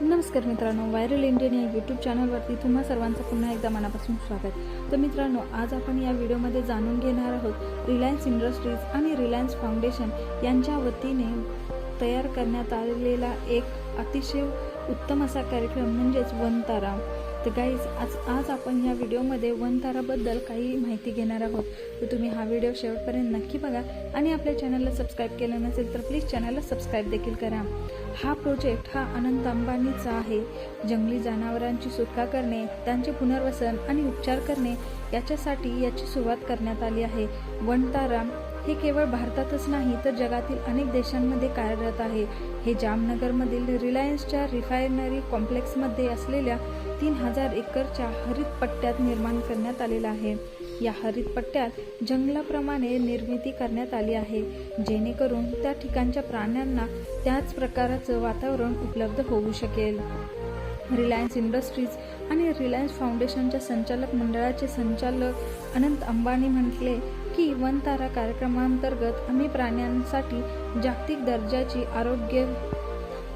नमस्कार मित्रांनो viral Indian या यूट्यूब चॅनलवरती तुम्हा सर्वांचं पुन्हा एकदा मनापासून स्वागत. तर मित्रांनो आज आपण या व्हिडिओमध्ये जाणून घेणार आहोत रिलायन्स इंडस्ट्रीज आणि रिलायन्स फाउंडेशन यांच्या वतीने तयार करण्यात आलेला एक अतिशय उत्तम असा कार्यक्रम म्हणजेच वनतारा. तर गाईज आज आज आपण ह्या व्हिडिओमध्ये वनताराबद्दल काही माहिती घेणार आहोत. तर तुम्ही हा व्हिडिओ शेवटपर्यंत नक्की बघा आणि आपल्या चॅनलला सबस्क्राईब केलं नसेल तर प्लीज चॅनलला सबस्क्राईब देखील करा. हा प्रोजेक्ट हा अनंत अंबानीचा आहे. जंगली जनावरांची सुटका करणे त्यांचे पुनर्वसन आणि उपचार करणे याच्यासाठी याची सुरुवात करण्यात आली आहे. वनतारा हे केवळ भारतातच नाही तर जगातील अनेक देशांमध्ये कार्यरत आहे. हे जामनगरमधील रिलायन्सच्या रिफायनरी कॉम्प्लेक्समध्ये असलेल्या तीन हजार एकरच्या हरित पट्ट्यात निर्माण करण्यात आलेला आहे. या हरित पट्ट्यात जंगलाप्रमाणे निर्मिती करण्यात आली आहे जेणेकरून त्या ठिकाणच्या प्राण्यांना त्याच प्रकाराचं वातावरण उपलब्ध होऊ शकेल. रिलायन्स इंडस्ट्रीज आणि रिलायन्स फाउंडेशनच्या संचालक मंडळाचे संचालक अनंत अंबानी म्हटले की वनतारा कार्यक्रमांतर्गत आम्ही प्राण्यांसाठी जागतिक दर्जाची आरोग्य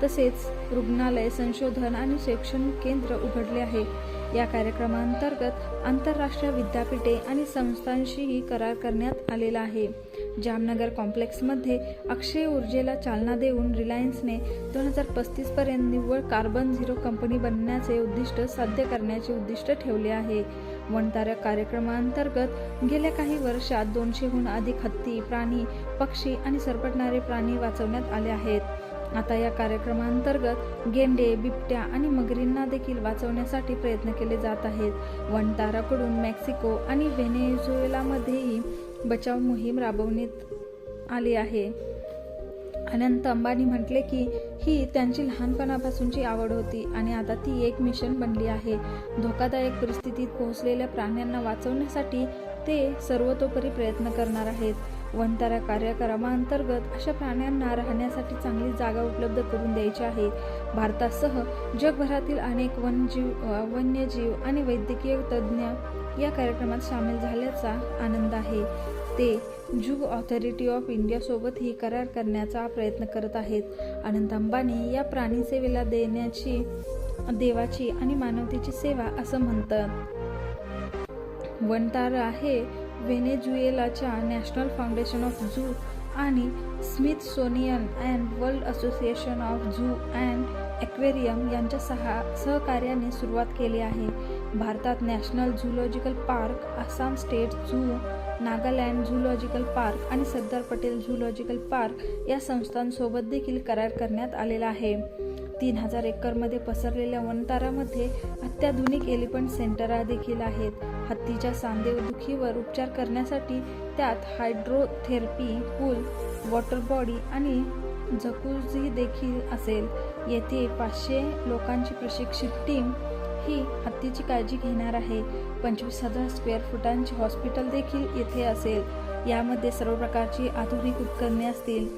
तसेच रुग्णालय संशोधन आणि शैक्षणिक केंद्र उघडले आहे. या कार्यक्रमांतर्गत आंतरराष्ट्रीय विद्यापीठे आणि संस्थांशीही करार करण्यात आलेला आहे. जामनगर कॉम्प्लेक्समध्ये अक्षय ऊर्जेला चालना देऊन रिलायन्सने दोन हजार पस्तीसपर्यंत निव्वळ कार्बन झिरो कंपनी बनण्याचे उद्दिष्ट साध्य करण्याचे उद्दिष्ट ठेवले आहे. वनतारा कार्यक्रमांतर्गत गेल्या काही वर्षात दोनशेहून अधिक हत्ती प्राणी पक्षी आणि सरपटणारे प्राणी वाचवण्यात आले आहेत. आता या कार्यक्रमांतर्गत गेंडे बिबट्या आणि मगरींना देखील वाचवण्यासाठी प्रयत्न केले जात आहेत. वनताराकडून मेक्सिको आणि व्हेनेझुएलामध्येही बचाव मोहीम राबवण्यात आली आहे. अनंत अंबानी म्हटले की ही त्यांची लहानपणापासूनची आवड होती आणि आता ती एक मिशन बनली आहे. धोकादायक परिस्थितीत पोहोचलेल्या प्राण्यांना वाचवण्यासाठी ते सर्वतोपरी प्रयत्न करणार आहेत. वनतारा कार्यक्रमाअंतर्गत अशा प्राण्यांना राहण्यासाठी चांगली जागा उपलब्ध करून द्यायची आहे. भारतासह जगभरातील अनेक वनजीव वन्यजीव आणि वैद्यकीय तज्ज्ञ या कार्यक्रमात सामील झाल्याचा आनंद आहे. ते जू ऑथॉरिटी ऑफ इंडियासोबतही करार करण्याचा प्रयत्न करत आहेत. अनंत अंबानी या प्राणी सेवेला देण्याची देवाची आणि मानवतेची सेवा असं म्हणतात. वनतारा हे व्हेनेझुएलाच्या नॅशनल फाउंडेशन ऑफ जू आणि Smithsonian and world association of zoo and aquarium यांच्या सहा सहकार्याने सुरुवात केली आहे. भारतात national zoological park Assam state zoo Nagaland zoological park आणि सरदार पटेल झूलॉजिकल पार्क या संस्थांसोबत देखील करार करण्यात आलेला आहे. तीन हजार एकरमध्ये पसरलेल्या वनतारामध्ये अत्याधुनिक एलिफंट सेंटरा देखील आहेत. हत्तीच्या सांधेदुखीवर उपचार करण्यासाठी त्यात हायड्रोथेरपी पूल वॉटर बॉडी आणि झकुझी देखील असेल. येथे पाचशे लोकांची प्रशिक्षित टीम ही हत्तीची काळजी घेणार आहे. पंचवीस हजार स्क्वेअर फुटांची हॉस्पिटल देखील येथे असेल. यामध्ये सर्व प्रकारची आधुनिक उपकरणे असतील.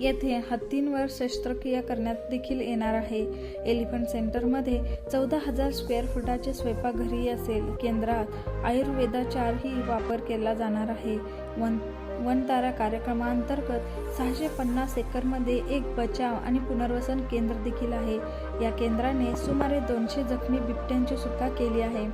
येथे हत्तींवर शस्त्रक्रिया करण्यात देखील येणार आहे. एलिफंट सेंटरमध्ये चौदा हजार स्क्वेअर फुटाचे स्वयंपाकघरही असेल. केंद्रात आयुर्वेदाचारही वापर केला जाणार आहे. वन वनतारा कार्यक्रमांतर्गत सहाशे पन्नास एकरमध्ये एक बचाव आणि पुनर्वसन केंद्र देखील आहे. या केंद्राने सुमारे दोनशे जखमी बिबट्यांची सुटका केली आहे.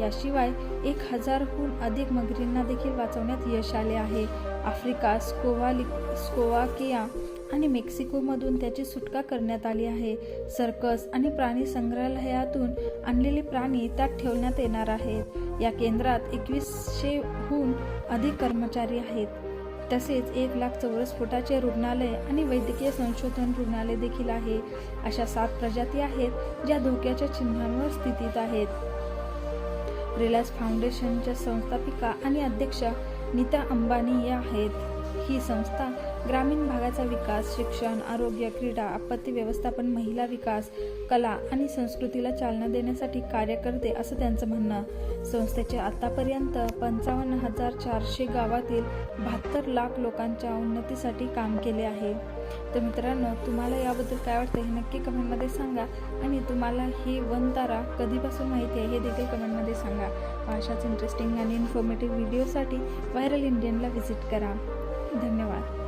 याशिवाय एक हजारहून अधिक मगरींना देखील वाचवण्यात यश आले आहे. आफ्रिका स्कोवालि स्कोवाकिया आणि मेक्सिकोमधून त्याची सुटका करण्यात आली आहे. सर्कस आणि प्राणी संग्रहालयातून आणलेले प्राणी त्यात ठेवण्यात येणार आहेत. या केंद्रात एकवीसशेहून अधिक कर्मचारी आहेत. तसेच एक लाख चौरस फुटाचे रुग्णालय आणि वैद्यकीय संशोधन रुग्णालय देखील आहे. अशा सात प्रजाती आहेत ज्या धोक्याच्या चिन्हांवर स्थितीत आहेत. रिलायन्स फाउंडेशनच्या संस्थापिका आणि अध्यक्ष नीता अंबानी या आहेत. ही संस्था ग्रामीण भागाचा विकास शिक्षण आरोग्य क्रीडा आपत्ती व्यवस्थापन महिला विकास कला आणि संस्कृतीला चालना देण्यासाठी कार्य करते असं त्यांचं म्हणणं. संस्थेचे आतापर्यंत पंचावन्न हजार चारशे गावातील बहात्तर लाख लोकांच्या उन्नतीसाठी काम केले आहे. तर मित्रांनो तुम्हाला याबद्दल काय वाटतं हे नक्की कमेंटमध्ये सांगा आणि तुम्हाला ही वनतारा कधीपासून माहिती आहे हे देखील कमेंटमध्ये सांगा. अशाच इंटरेस्टिंग आणि इन्फॉर्मेटिव्ह व्हिडिओसाठी व्हायरल इंडियनला व्हिजिट करा. धन्यवाद.